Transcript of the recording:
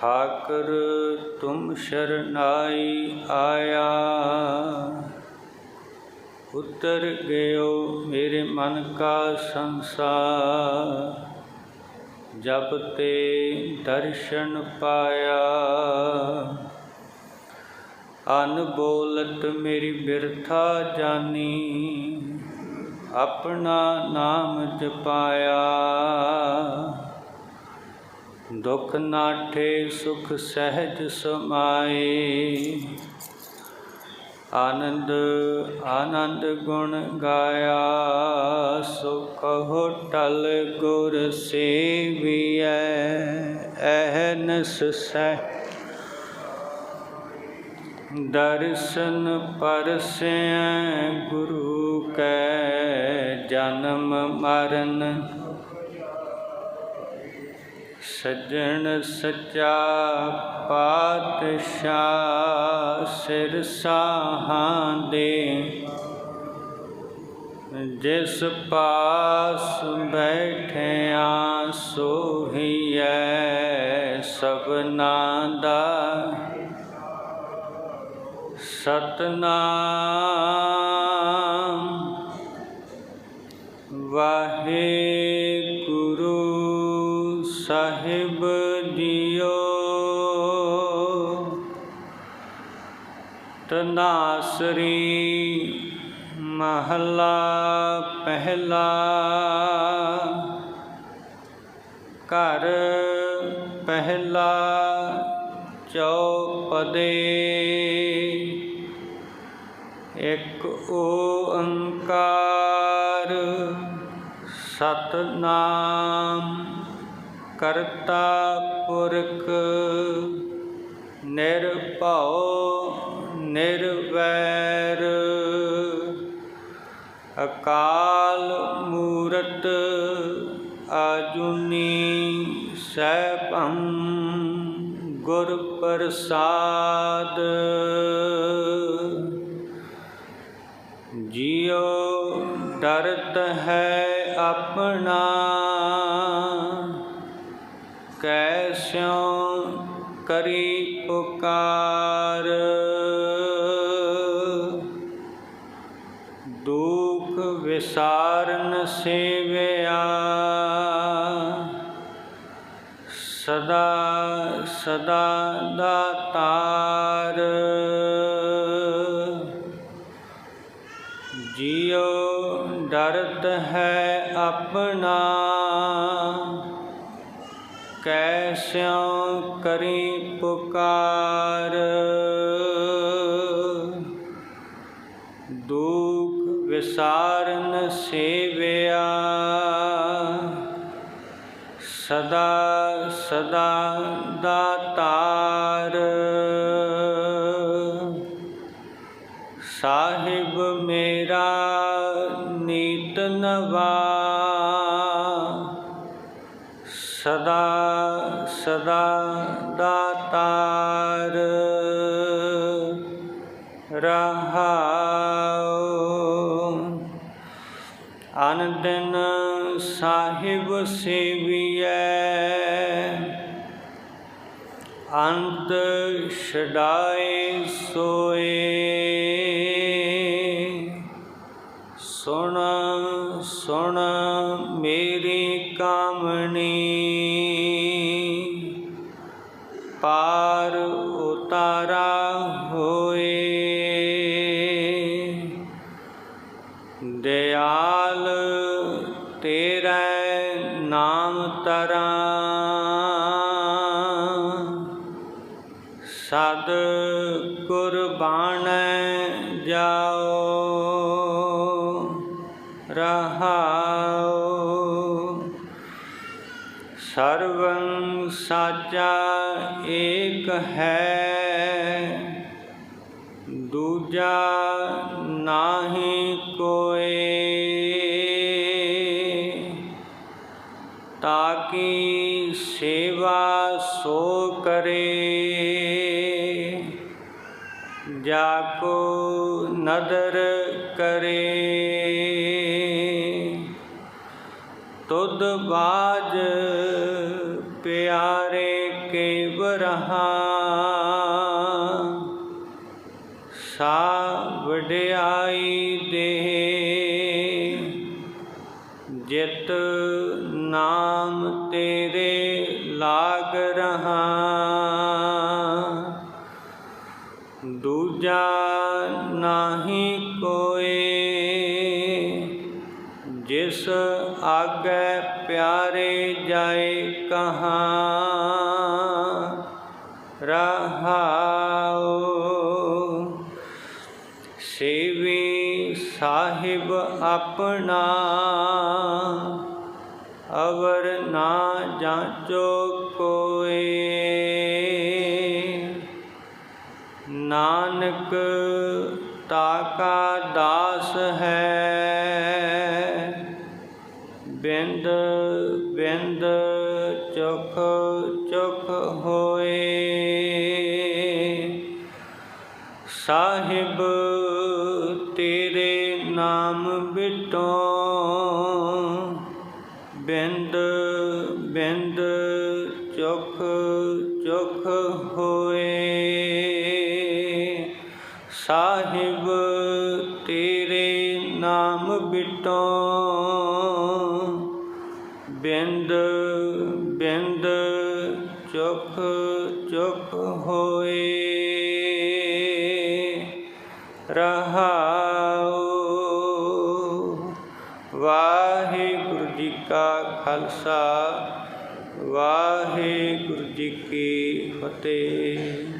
ਠਾਕਰ, ਤੁਮ ਸ਼ਰਨਾਈ ਆਇਆ। ਉਤਰ ਗਇਓ ਮੇਰੇ ਮਨ ਕਾ ਸੰਸਾਰ। ਜਬ ਤੇ ਦਰਸ਼ਨ ਪਾਇਆ। ਅਨਬੋਲਤ ਮੇਰੀ ਬਿਰਥਾ ਜਾਨੀ, ਆਪਣਾ ਨਾਮ ਜਪਾਇਆ। ਦੁਖ ਨਾਠੇ, ਸੁਖ ਸਹਿਜ ਸਮਾਏ। ਆਨੰਦ ਆਨੰਦ ਗੁਣ ਗਾਇਆ, ਸੁਖ ਹੋਟਲ ਗੁਰ ਸੇਵੀਐ, ਅਹਨਸ ਸਹਿ। ਦਰਸ਼ਨ ਪਰਸੈ ਗੁਰੂ ਕੈ ਜਨਮ ਮਰਨ। ਸੱਜਣ ਸੱਚਾ ਪਾਤਸ਼ਾਹ ਸਿਰ ਸਾਹਾਂ ਦੇ। ਜਿਸ ਪਾਸ ਬੈਠਿਆ ਸੋਹੀਐ ਸਭਨਾ ਦਾ। ਸਤਨਾਮ ਵਾਹਿਗੁਰੂ। ਸਾਹਿਬ ਜੀਓ ਤਨਾਸਰੀ ਮਹਲਾ ਪਹਿਲਾ। ਘਰ ਪਹਿਲਾ ਚੌਪਦੇ। ਇਕ ਓੰਕਾਰ ਸਤਨਾਮ। ਕਰਤਾ ਪੁਰਖ ਨਿਰਭਉ ਨਿਰਵੈਰ। ਅਕਾਲ ਮੂਰਤ ਆਜੁਨੀ ਸੈਭੰ ਗੁਰ ਪ੍ਰਸਾਦ। ਜਿਉ ਡਰਤ ਹੈ ਆਪਣਾ ਕੈਸਿਉ ਕਰੀ ਪੁਕਾਰ। ਦੁਖ ਵਿਸਾਰਨ ਸੇਵਿਆ। ਸਦਾ ਸਦਾ ਦਾਤਾਰ ਜਿਉ ਡਰਤ ਹੈ ਆਪਣਾ। ਕੈਸਿਉ ਕਰੀ ਪੁਕਾਰ। ਦੁਖ ਵਿਸਾਰਨ ਸੇਵਿਆ। ਸਦਾ ਸਦਾ ਦਾਤਾਰ ਸਾਹਿਬ ਮੇਰਾ ਨੀਤ ਨਵਾ। ਸਦਾ ਸਦਾ ਦਾਤਾਰ ਰਹਾਉ। ਅਨ ਸਾਹਿਬ ਸੇਵੀਐ। ਅੰਤ ਛਡਾਏ ਸੋਏ। ਉਤਾਰਾ ਹੋਏ। ਦਿਆਲ ਤੇਰਾ ਨਾਮ ਤਰਾਂ। ਸਦ ਕੁਰਬਾਨ ਜਾਓ। ਸਰਵੰ ਸਾਚਾ ਏਕ ਹੈ, ਦੂਜਾ ਨਾਹੀ ਕੋਏ। ਤਾਕੀ ਸੇਵਾ ਸੋ ਕਰੇ, ਜਾ ਕੋ ਨਦਰ ਕਰੇ। ਤੁਧ ਬਾਜ ਪਿਆਰੇ ਕੇਵ ਰਹਾ ਸਾ ਵਡਿਆਈ ਦੇ ਜਿਤ ਨਾਮ ਤੇਰੇ ਲਾਗ ਰਹਾ। ਦੂਜਾ ਨਾਹੀ ਕੋਏ ਜਿਸ ਆਗੇ ਪਿਆਰੇ ਜਾਏ ਕਹਾਂ ਰਹਾਉ। ਸੇਵੀ ਸਾਹਿਬ ਆਪਣਾ ਅਵਰ ਨਾ ਜਾਂਚੋ ਕੋ ਚੁਖ ਚੁਖ ਹੋਏ। ਸਾਹਿਬ, ਤੇਰੇ ਨਾਮ ਬਿਟੋ ਬਿੰਦ ਬਿੰਦ ਚੁਖ ਚੁਖ ਹੋਏ। ਸਾਹਿਬ, ਤੇਰੇ ਨਾਮ ਬਿਟੋ ਬਿੰਦ ਬਿੰਦ ਚੁਖ ਚੁਖ ਹੋਏ। ਰਹਾਉ। ਵਾਹਿਗੁਰੂ ਜੀ ਕਾ ਖਾਲਸਾ ਵਾਹਿਗੁਰੂ ਜੀ ਕੀ ਫਤਿਹ।